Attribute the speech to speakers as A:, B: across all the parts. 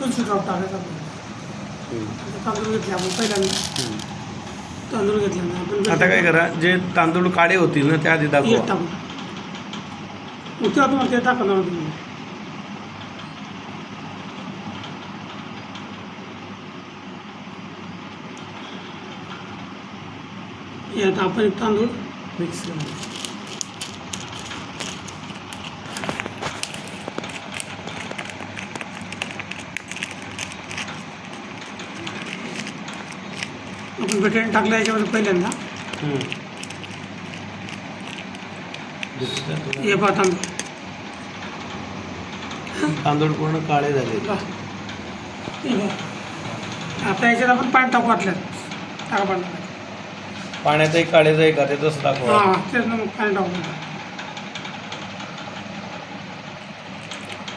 A: तुळशी ड्रॉप टाकायचा आपण.
B: हम्म.
A: आता तांदूळ घेतले आपण पहिल्यांदा.
B: हम्म.
A: तांदूळ घेतले ना आपण
B: आता काय करा जे तांदूळ काळे होतील ना त्या आधी दाखवा.
A: टाकू मग तेव्हा तुम्हाला ते टाकणार तुम्ही. आपण तांदूळ मिक्स बेटाने टाकलं याच्यामध्ये पहिल्यांदा? हे पहा तांदूळ.
B: तांदूळ पूर्ण काळे झाले.
A: आता याच्यात आपण पाणी टाकू वाटल्यात टाका पाणी टाका.
B: पाण्यातही काळे जाई का? ते तसं दाखवा
A: हा तेच ना मग पाणी टाकू.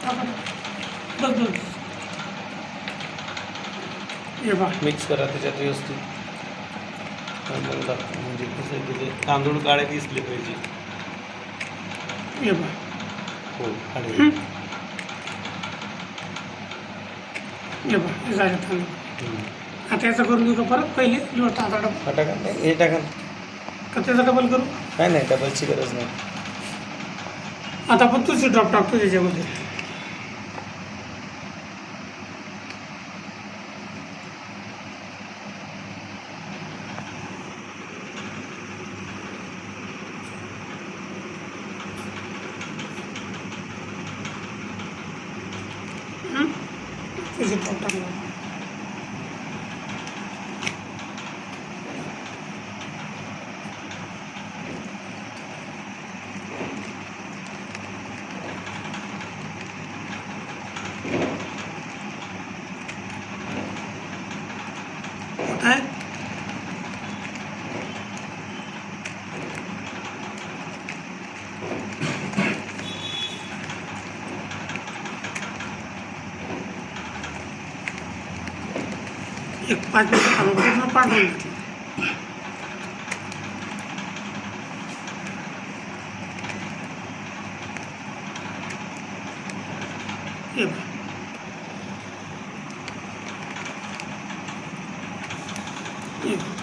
A: टाका, टाका. बस बस. हे
B: मिक्स करा त्याच्यात व्यवस्थित. तांदूळ टाका. म्हणजे कसं की ते तांदूळ काळे दिसले पाहिजे.
A: हे बा
B: हो काळे
A: हं. हे बा हे झालं तांदूळ.
B: हम्म.
A: आता याचं करून देऊ का परत? पहिले लोट आता डबल.
B: हा टाका नाही हे टाका.
A: का त्याचं डबल करू?
B: काय नाही डबलची गरज नाही.
A: आता आपण तुळशी ड्रॉप टाकतो त्याच्यामध्ये हं? तुळशी ड्रॉप टाकला काय एक पाच मिनिट थांबा पाठवून घेतलं हे बघ. हे बघ.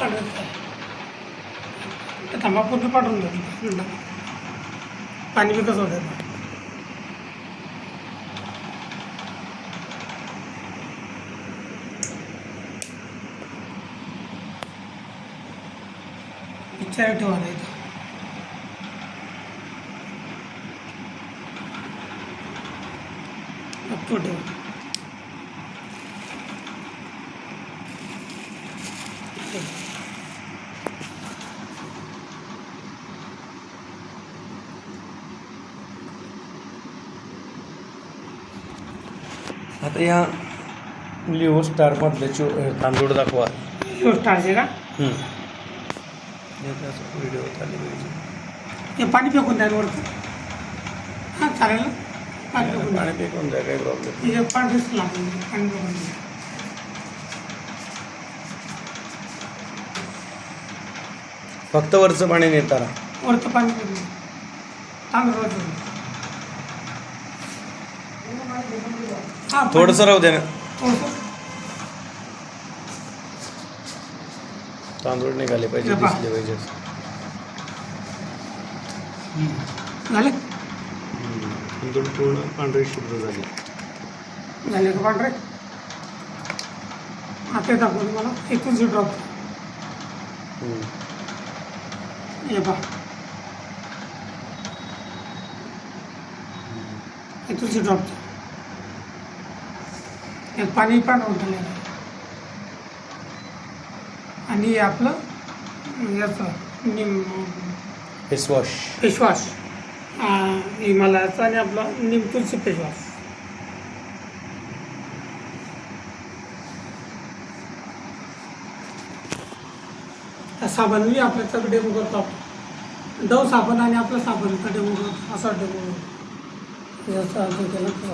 A: पाठवायचं आहे. तर थांबा पूर्ण पाठवून द्या पाणी बी कसं होतं आहे ठेवा नाही तो ठेवा
B: आता या लिओ स्टारमधले चो तांदूळ दाखवा.
A: स्टारचे का?
B: व्हिडिओ चालू पाहिजे.
A: हे पाणी फेकून द्या वरचं. हां चालेल ना? पाणी फेकून द्या.
B: पाणी फेकून द्या काही प्रॉब्लेम
A: हे पाणी रिस्क लागून पाणी फेकून द्या.
B: फक्त वरचं पाणी नेताना.
A: वरचं पाणी फेकून द्या. तांदूळ वरचं. हां
B: थोडंसं राहू दे ना.
A: थोडंसं.
B: तांदूळ निघाले पाहिजे
A: हे पहा.
B: दिसले पाहिजे.
A: झाले?
B: तांदूळ पूर्ण पांढरे शुभ्र झाले.
A: झाले का पांढरे? आता दाखवतो मला एकूणशे ड्रॉप हे पहा. एकूणशे ड्रॉप यात पाणी पण आहे आणि हे आपलं याचं निम
B: फेसवॉश.
A: फेसवॉश. हिमालयाचा आणि आपला निम तुळशी फेसवॉश. हा साबण बी आपल्याचा डेमो करतो आपण. डव साबण आणि आपलं साबणचा डेमो करतो. असा डेमो केलं तसं.